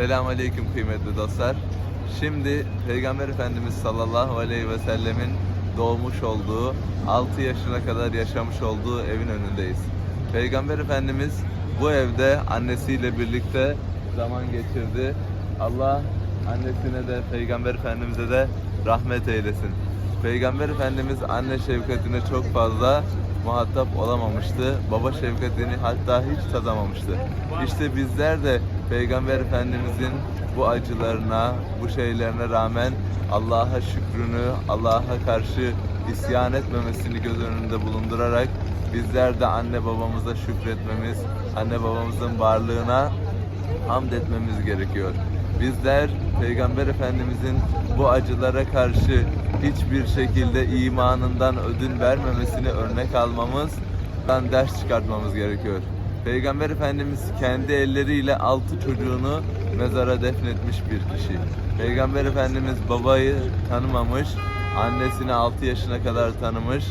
Selamun Aleyküm kıymetli dostlar. Şimdi Peygamber Efendimiz sallallahu aleyhi ve sellemin doğmuş olduğu, 6 yaşına kadar yaşamış olduğu evin önündeyiz. Peygamber Efendimiz bu evde annesiyle birlikte zaman geçirdi. Allah annesine de Peygamber Efendimiz'e de rahmet eylesin. Peygamber Efendimiz anne şefkatine çok fazla muhatap olamamıştı. Baba şefkatini hatta hiç tadamamıştı. İşte bizler de Peygamber Efendimizin bu acılarına, bu şeylerine rağmen Allah'a şükrünü, Allah'a karşı isyan etmemesini göz önünde bulundurarak bizler de anne babamıza şükretmemiz, anne babamızın varlığına hamd etmemiz gerekiyor. Bizler Peygamber Efendimizin bu acılara karşı hiçbir şekilde imanından ödün vermemesini örnek almamızdan ders çıkartmamız gerekiyor. Peygamber Efendimiz kendi elleriyle altı çocuğunu mezara defnetmiş bir kişi. Peygamber Efendimiz babayı tanımamış, annesini 6 yaşına kadar tanımış,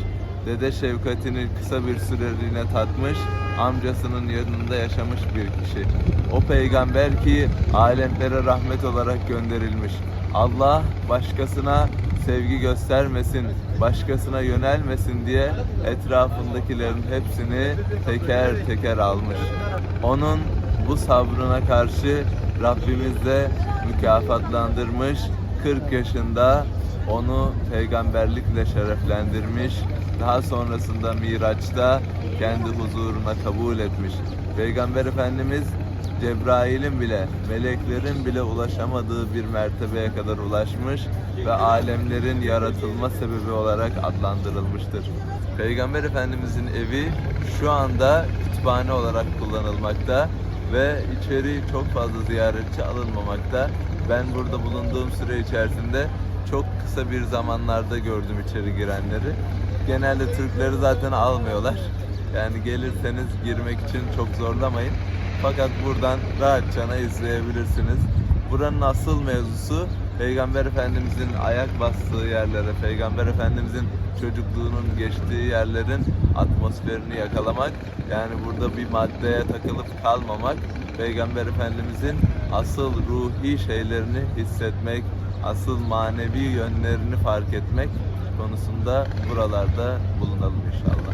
dede şefkatini kısa bir süreliğine tatmış, amcasının yanında yaşamış bir kişi. O peygamber ki alemlere rahmet olarak gönderilmiş. Allah başkasına sevgi göstermesin, başkasına yönelmesin diye etrafındakilerin hepsini teker teker almış. Onun bu sabrına karşı Rabbimiz de mükafatlandırmış. 40 yaşında onu peygamberlikle şereflendirmiş. Daha sonrasında Miraç'ta kendi huzuruna kabul etmiş. Peygamber Efendimiz Cebrail'in bile, meleklerin bile ulaşamadığı bir mertebeye kadar ulaşmış ve alemlerin yaratılma sebebi olarak adlandırılmıştır. Peygamber Efendimizin evi şu anda kütüphane olarak kullanılmakta ve içeri çok fazla ziyaretçi alınmamakta. Ben burada bulunduğum süre içerisinde çok kısa bir zamanlarda gördüm içeri girenleri. Genelde Türkleri zaten almıyorlar. Yani gelirseniz girmek için çok zorlamayın. Fakat buradan rahatçana izleyebilirsiniz. Buranın asıl mevzusu Peygamber Efendimizin ayak bastığı yerlere, Peygamber Efendimizin çocukluğunun geçtiği yerlerin atmosferini yakalamak. Yani burada bir maddeye takılıp kalmamak. Peygamber Efendimizin asıl ruhi şeylerini hissetmek, asıl manevi yönlerini fark etmek konusunda buralarda bulunalım inşallah.